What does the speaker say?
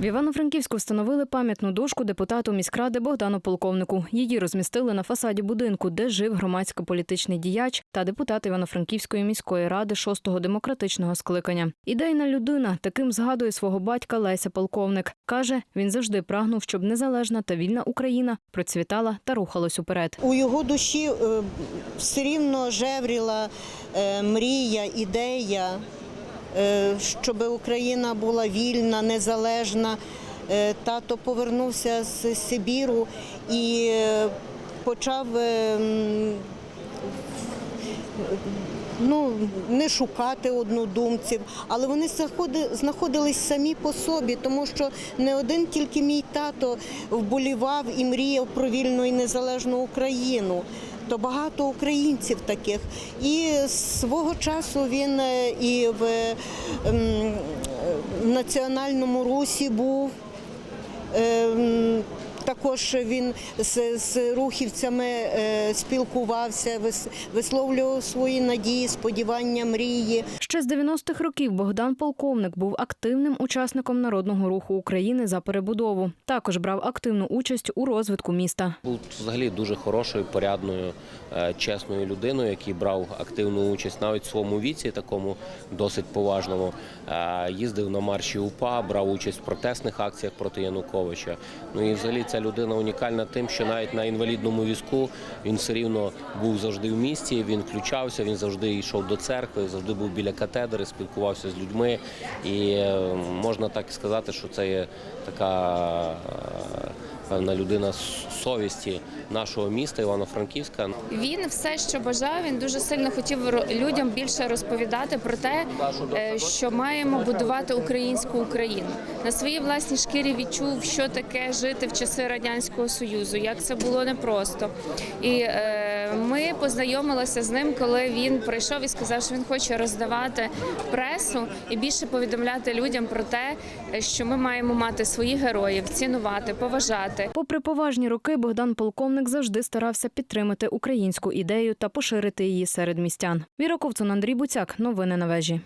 В Івано-Франківську встановили пам'ятну дошку депутату міськради Богдану Полковнику. Її розмістили на фасаді будинку, де жив громадсько-політичний діяч та депутат Івано-Франківської міської ради шостого демократичного скликання. Ідейна людина таким згадує свого батька Леся Полковник. каже, він завжди прагнув, щоб незалежна та вільна Україна процвітала та рухалась уперед. У його душі е, все рівно жевріла е, мрія, ідея, щоб Україна була вільна, незалежна. Е, Тато повернувся з Сибіру і е, почав е, ну, не шукати однодумців, але вони знаходились самі по собі, тому що не один тільки мій тато вболівав і мріяв про вільну і незалежну Україну. То багато українців таких. І свого часу він е, і ем, в національному русі був. Також він з, з рухівцями е, спілкувався, вис- висловлював свої надії, сподівання, мрії. Ще з 90-х років Богдан Полковник був активним учасником народного руху України за перебудову. Також брав активну участь у розвитку міста. Був взагалі дуже хорошою, порядною, е, чесною людиною, який брав активну участь навіть в своєму віці, такому досить поважному. Е, Їздив на марші УПА, брав участь в протестних акціях проти Януковича. Ну і взагалі ця людина унікальна тим, що навіть на інвалідному візку він все рівно був завжди в місті. Він включався, він завжди йшов до церкви, завжди був біля катедри, спілкувався з людьми. І е, можна так сказати, що це є така. Певна людина совісті нашого міста Івано-Франківська. Він все, що бажав, він дуже сильно хотів людям більше розповідати про те, е, що маємо будувати українську Україну. На своїй власній шкірі відчув, що таке жити в часи радянського союзу, як це було непросто. І е, ми познайомилися з ним, коли він прийшов і сказав, що він хоче роздавати пресу і більше повідомляти людям про те, що ми маємо мати своїх героїв, цінувати, поважати. Попри поважні роки, Богдан Полковник завжди старався підтримати українську ідею та поширити її серед містян. Віра Ковцун, Андрій Буцяк. Новини на вежі.